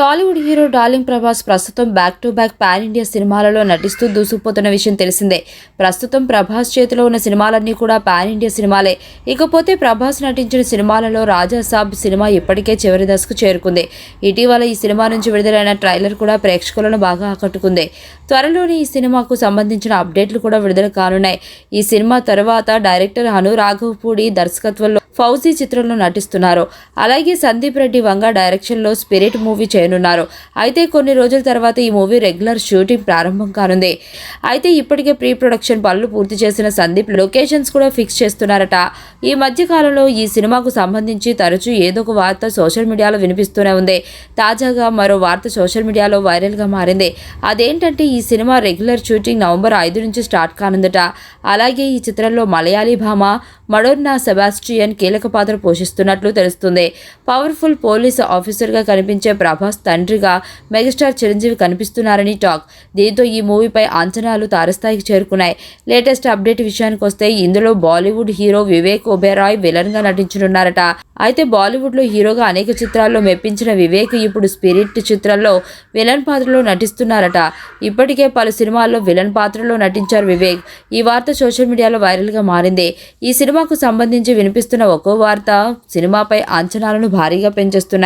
Tollywood hero darling Prabhas ప్రస్తుతం back to back pan India సినిమాలలో నటిస్తూ దూసుకుపోతున్న విషయం తెలిసిందే. ప్రస్తుతం ప్రభాస్ చేతిలో ఉన్న సినిమాలన్నీ కూడా పాన్ ఇండియా సినిమాలే. ఇకపోతే ప్రభాస్ నటించిన సినిమాలలో రాజా సాబ్ సినిమా ఇప్పటికే చివరి దశకు చేరుకుంది. ఇటీవల ఈ సినిమా నుంచి విడుదలైన ట్రైలర్ కూడా ప్రేక్షకులను బాగా ఆకట్టుకుంది. త్వరలోనే ఈ సినిమాకు సంబంధించిన అప్డేట్లు కూడా విడుదల కానున్నాయి. ఈ సినిమా తర్వాత డైరెక్టర్ హను రాఘవపూడి దర్శకత్వంలో ఫౌజీ చిత్రంలో నటిస్తున్నారు. అలాగే సందీప్ రెడ్డి వంగ డైరెక్షన్లో స్పిరిట్ మూవీ చేయనున్నారు. అయితే కొన్ని రోజుల తర్వాత ఈ మూవీ రెగ్యులర్ షూటింగ్ ప్రారంభం కానుంది. అయితే ఇప్పటికే ప్రీ ప్రొడక్షన్ పనులు పూర్తి చేసిన సందీప్ లొకేషన్స్ కూడా ఫిక్స్ చేస్తున్నారట. ఈ మధ్య కాలంలో ఈ సినిమాకు సంబంధించి తరచూ ఏదో ఒక వార్త సోషల్ మీడియాలో వినిపిస్తూనే ఉంది. తాజాగా మరో వార్త సోషల్ మీడియాలో వైరల్గా మారింది. అదేంటంటే ఈ సినిమా రెగ్యులర్ షూటింగ్ నవంబర్ ఐదు నుంచి స్టార్ట్ కానుందట. అలాగే ఈ చిత్రంలో మలయాళీ భామ మడోర్నా సెబాస్టియన్ కీలక పాత్ర పోషిస్తున్నట్లు తెలుస్తుంది. పవర్ఫుల్ పోలీస్ ఆఫీసర్గా కనిపించే ప్రభాస్ తండ్రిగా మెగాస్టార్ చిరంజీవి కనిపిస్తున్నారని టాక్. దీంతో ఈ మూవీపై అంచనాలు తారస్థాయికి చేరుకున్నాయి. లేటెస్ట్ అప్డేట్ విషయానికి వస్తే ఇందులో బాలీవుడ్ హీరో వివేక్ ఒబెరాయ్ విలన్గా నటించనున్నారట. అయితే బాలీవుడ్లో హీరోగా అనేక చిత్రాల్లో మెప్పించిన వివేక్ ఇప్పుడు స్పిరిట్ చిత్రంలో విలన్ పాత్రలో నటిస్తున్నారట. ఇప్పటికే పలు సినిమాల్లో విలన్ పాత్రలో నటించారు వివేక్. ఈ వార్త సోషల్ మీడియాలో వైరల్గా మారింది. ఈ సినిమాకు సంబంధించి వినిపిస్తున్న ఒక్కో వార్త సినిమాపై అంచనాలను భారీగా పెంచేస్తున్నాయి.